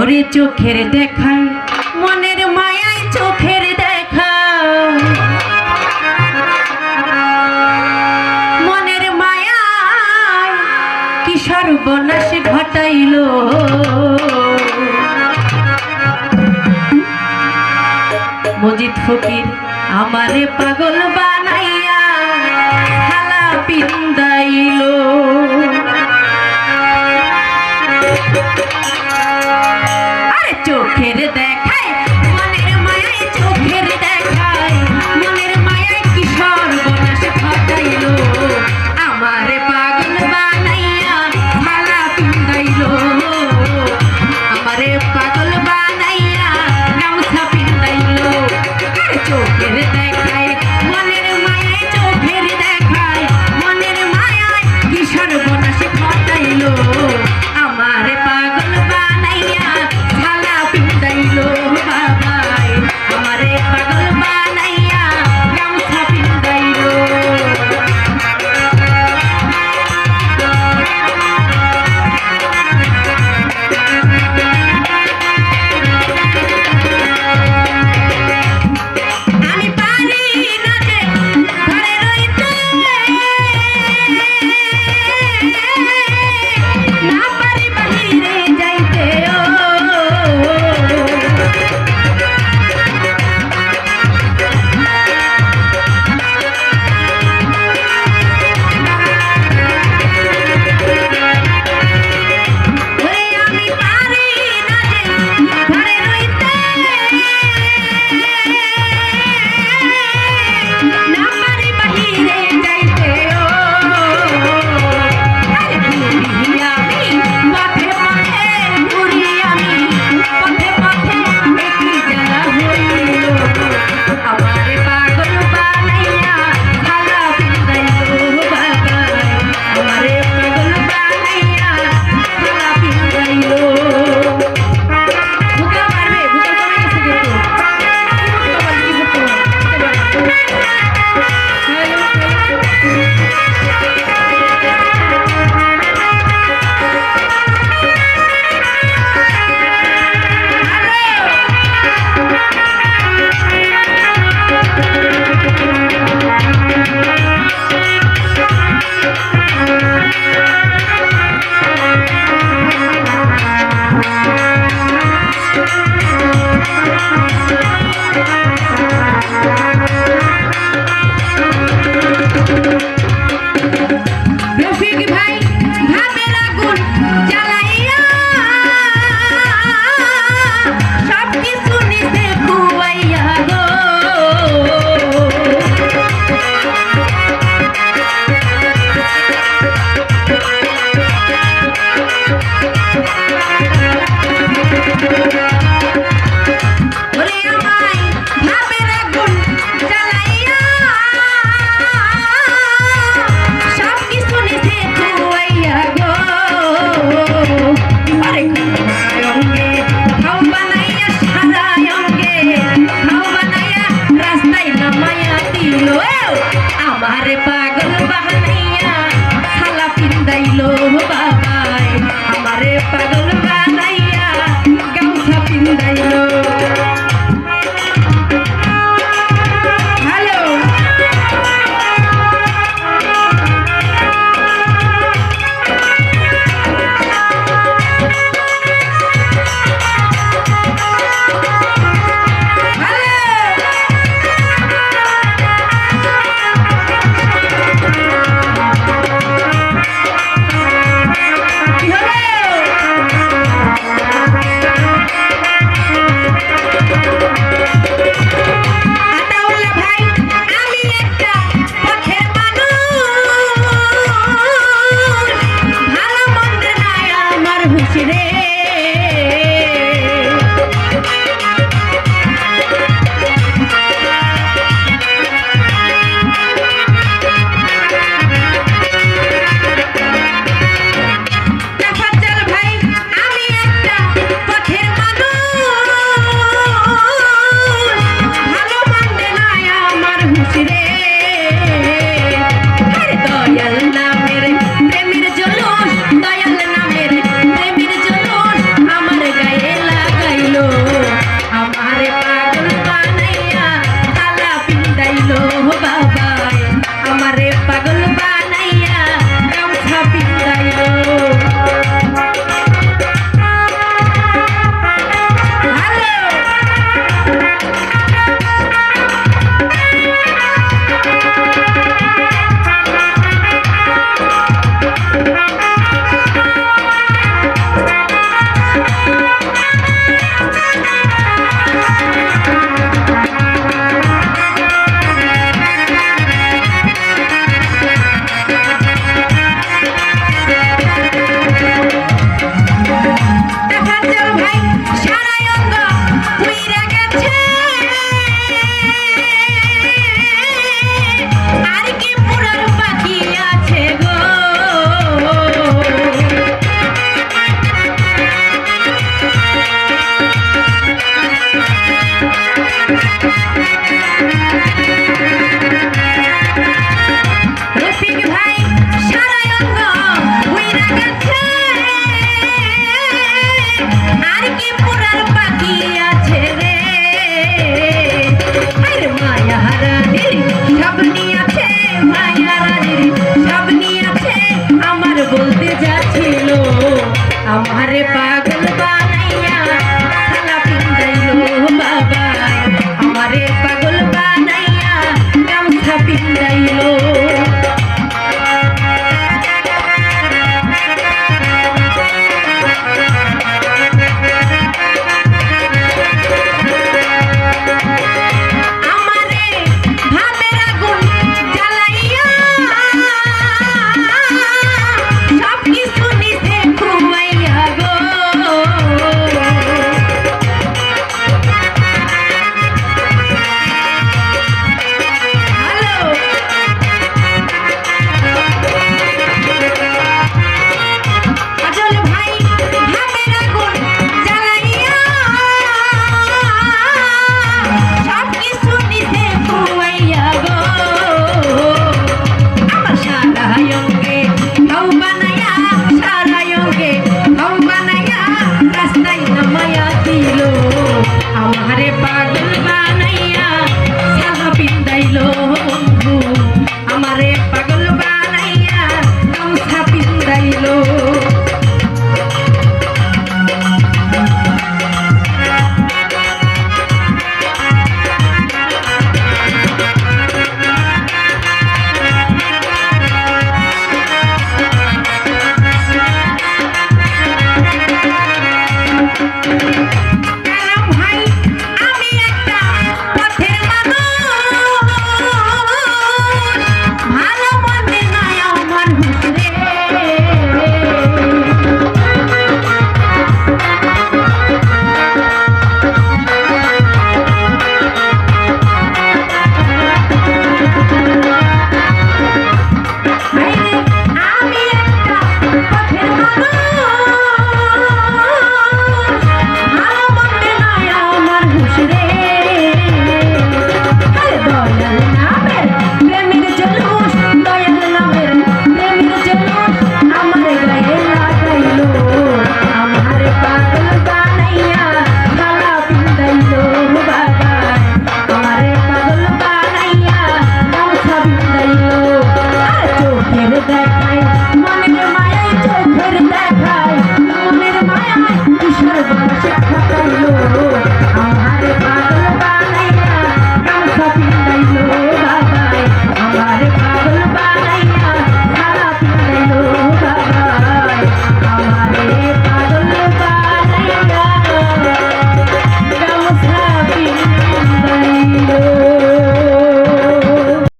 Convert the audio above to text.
ওরে চোখের দেখায় মনের মায়ায় চোখের দেখা। মনের মায়ায় কি সর্বনাশ ঘটাইল? মজিদ ফকির আমারে পাগল বানাইয়া, খালা পিন্দা মধ্যে যা ছিল আমারে পাগ